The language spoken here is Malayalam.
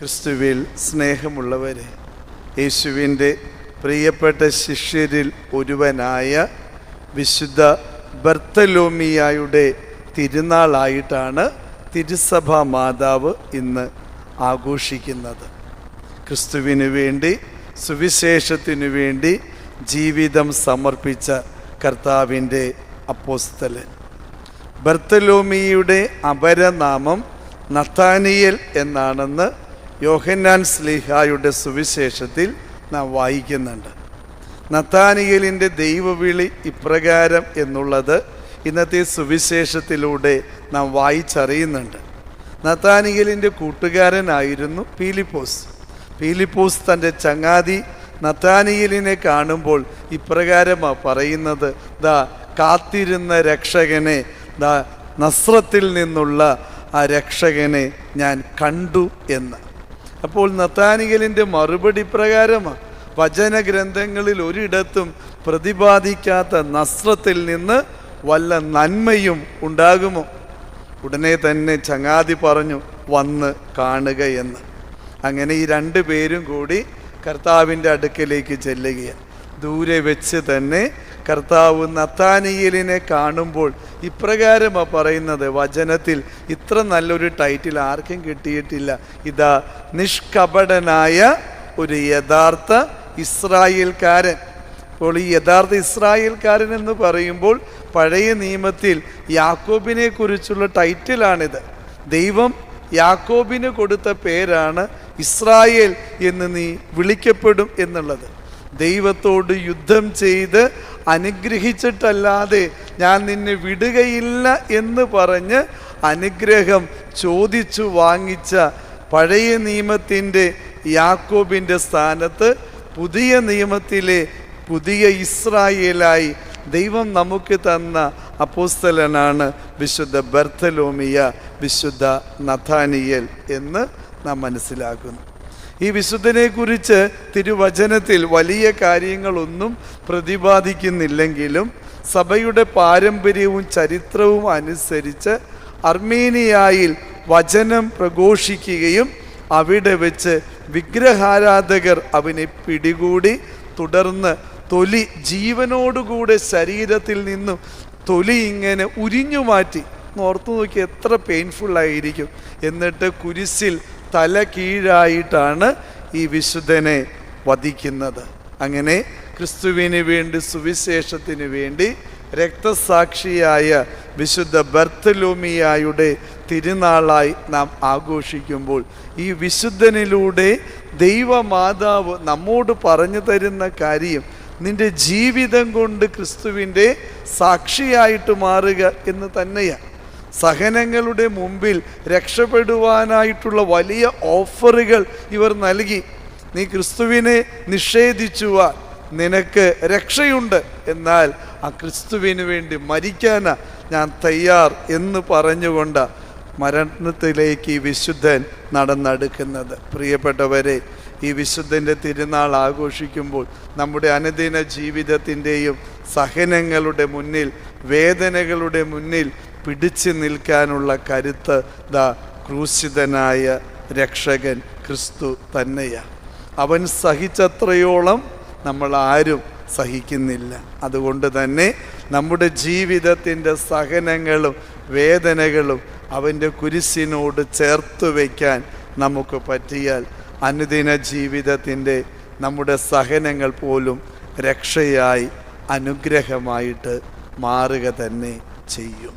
ക്രിസ്തുവിൽ സ്നേഹമുള്ളവരെ യേശുവിന്റെ പ്രിയപ്പെട്ട ശിഷ്യരിൽ ഒരുവനായ വിശുദ്ധ ബർത്തലോമിയായുടെ തിരുനാളായിട്ടാണ് തിരുസഭ മാതാവ് ഇന്ന് ആഘോഷിക്കുന്നത്. ക്രിസ്തുവിന് വേണ്ടി സുവിശേഷത്തിനു വേണ്ടി ജീവിതം സമർപ്പിച്ച കർത്താവിന്റെ അപ്പോസ്തലൻ. ബർത്തലോമിയുടെ അപരനാമം നത്താനിയൽ എന്നാണെന്ന് യോഹന്നാൻ സ്ലിഹായുടെ സുവിശേഷത്തിൽ നാം വായിക്കുന്നുണ്ട്. നത്താനിയലിന്റെ ദൈവവിളി ഇപ്രകാരം എന്നുള്ളത് ഇന്നത്തെ സുവിശേഷത്തിലൂടെ നാം വായിച്ചറിയുന്നുണ്ട്. നത്താനിയലിന്റെ കൂട്ടുകാരനായിരുന്നു പീലിപ്പോസ്. പീലിപ്പോസ് തന്റെ ചങ്ങാതി നത്താനിയലിനെ കാണുമ്പോൾ ഇപ്രകാരമാണ് പറയുന്നത് ദാ കാത്തിരുന്ന രക്ഷകനെ ദാ നസ്രത്തിൽ നിന്നുള്ള ആ രക്ഷകനെ ഞാൻ കണ്ടു എന്ന്. അപ്പോൾ നത്താനികലിന്റെ മറുപടി പ്രകാരമാണ് വചനഗ്രന്ഥങ്ങളിൽ ഒരിടത്തും പ്രതിപാദിക്കാത്ത നസ്രത്തിൽ നിന്ന് വല്ല നന്മയും ഉണ്ടാകുമോ? ഉടനെ തന്നെ ചങ്ങാതി പറഞ്ഞു വന്ന് കാണുക എന്ന്. അങ്ങനെ ഈ രണ്ട് പേരും കൂടി കർത്താവിന്റെ അടുക്കലേക്ക് ചെല്ലുകയാണ്. ദൂരെ വെച്ച് തന്നെ കർത്താവ് നത്താനിയലിനെ കാണുമ്പോൾ ഇപ്രകാരമാണ് പറയുന്നത്. വചനത്തിൽ ഇത്ര നല്ലൊരു ടൈറ്റിൽ ആർക്കും കിട്ടിയിട്ടില്ല. ഇതാ നിഷ്കപടനായ ഒരു യഥാർത്ഥ ഇസ്രായേൽക്കാരൻ. അപ്പോൾ ഈ യഥാർത്ഥ ഇസ്രായേൽക്കാരൻ എന്ന് പറയുമ്പോൾ പഴയ നിയമത്തിൽ യാക്കോബിനെ കുറിച്ചുള്ള ടൈറ്റിലാണിത് ദൈവം യാക്കോബിന് കൊടുത്ത പേരാണ് ഇസ്രായേൽ എന്ന് നീ വിളിക്കപ്പെടും എന്നുള്ളത്. ദൈവത്തോട് യുദ്ധം ചെയ്ത് അനുഗ്രഹിച്ചിട്ടല്ലാതെ ഞാൻ നിന്നെ വിടുകയില്ല എന്ന് പറഞ്ഞ് അനുഗ്രഹം ചോദിച്ചു വാങ്ങിച്ച പഴയ നിയമത്തിന്റെ യാക്കോബിന്റെ സ്ഥാനത്ത് പുതിയ നിയമത്തിലെ പുതിയ ഇസ്രായേലായി ദൈവം നമുക്ക് തന്ന അപ്പോസ്തലനാണ് വിശുദ്ധ ബർത്തലോമിയ വിശുദ്ധ നഥാനിയൽ എന്ന് നാം മനസ്സിലാക്കുന്നു. ഈ വിശുദ്ധനെക്കുറിച്ച് തിരുവചനത്തിൽ വലിയ കാര്യങ്ങളൊന്നും പ്രതിപാദിക്കുന്നില്ലെങ്കിലും സഭയുടെ പാരമ്പര്യവും ചരിത്രവും അനുസരിച്ച് അർമേനിയായിൽ വചനം പ്രഘോഷിക്കുകയും അവിടെ വെച്ച് വിഗ്രഹാരാധകർ അവനെ പിടികൂടി തുടർന്ന് തൊലി ജീവനോടുകൂടെ ശരീരത്തിൽ നിന്നും തൊലി ഇങ്ങനെ ഉരിഞ്ഞു മാറ്റി ഓർത്തു നോക്കി എത്ര പെയിൻഫുള്ളായിരിക്കും എന്നിട്ട് കുരിശിൽ തല കീഴായിട്ടാണ് ഈ വിശുദ്ധനെ വധിക്കുന്നത്. അങ്ങനെ ക്രിസ്തുവിന് വേണ്ടി സുവിശേഷത്തിന് വേണ്ടി രക്തസാക്ഷിയായ വിശുദ്ധ ബർത്തലോമിയായുടെ തിരുനാളായി നാം ആഘോഷിക്കുമ്പോൾ ഈ വിശുദ്ധനിലൂടെ ദൈവമാതാവ് നമ്മോട് പറഞ്ഞു തരുന്ന കാര്യം നിന്റെ ജീവിതം കൊണ്ട് ക്രിസ്തുവിന്റെ സാക്ഷിയായിട്ട് മാറുക എന്ന് തന്നെയാണ്. സഹനങ്ങളുടെ മുമ്പിൽ രക്ഷപ്പെടുവാനായിട്ടുള്ള വലിയ ഓഫറുകൾ ഇവർ നൽകി. നീ ക്രിസ്തുവിനെ നിഷേധിച്ചുവാൻ നിനക്ക് രക്ഷയുണ്ട്. എന്നാൽ ആ ക്രിസ്തുവിന് വേണ്ടി മരിക്കാനാ ഞാൻ തയ്യാർ എന്ന് പറഞ്ഞുകൊണ്ട് മരണത്തിലേക്ക് ഈ വിശുദ്ധൻ നടന്നെടുക്കുന്നത്. പ്രിയപ്പെട്ടവരെ ഈ വിശുദ്ധന്റെ തിരുനാൾ ആഘോഷിക്കുമ്പോൾ നമ്മുടെ അനുദിന ജീവിതത്തിന്റെയും സഹനങ്ങളുടെ മുന്നിൽ വേദനകളുടെ മുന്നിൽ പിടിച്ചു നിൽക്കാനുള്ള കരുത്ത് ദാ ക്രൂശിതനായ രക്ഷകൻ ക്രിസ്തു തന്നെയാണ് അവൻ സഹിച്ചത്രയോളം നമ്മൾ ആരും സഹിക്കുന്നില്ല. അതുകൊണ്ട് തന്നെ നമ്മുടെ ജീവിതത്തിന്റെ സഹനങ്ങളും വേദനകളും അവന്റെ കുരിശിനോട് ചേർത്ത് വയ്ക്കാൻ നമുക്ക് പറ്റിയാൽ അനുദിന ജീവിതത്തിന്റെ നമ്മുടെ സഹനങ്ങൾ പോലും രക്ഷയായി അനുഗ്രഹമായിട്ട് മാറുക തന്നെ ചെയ്യും.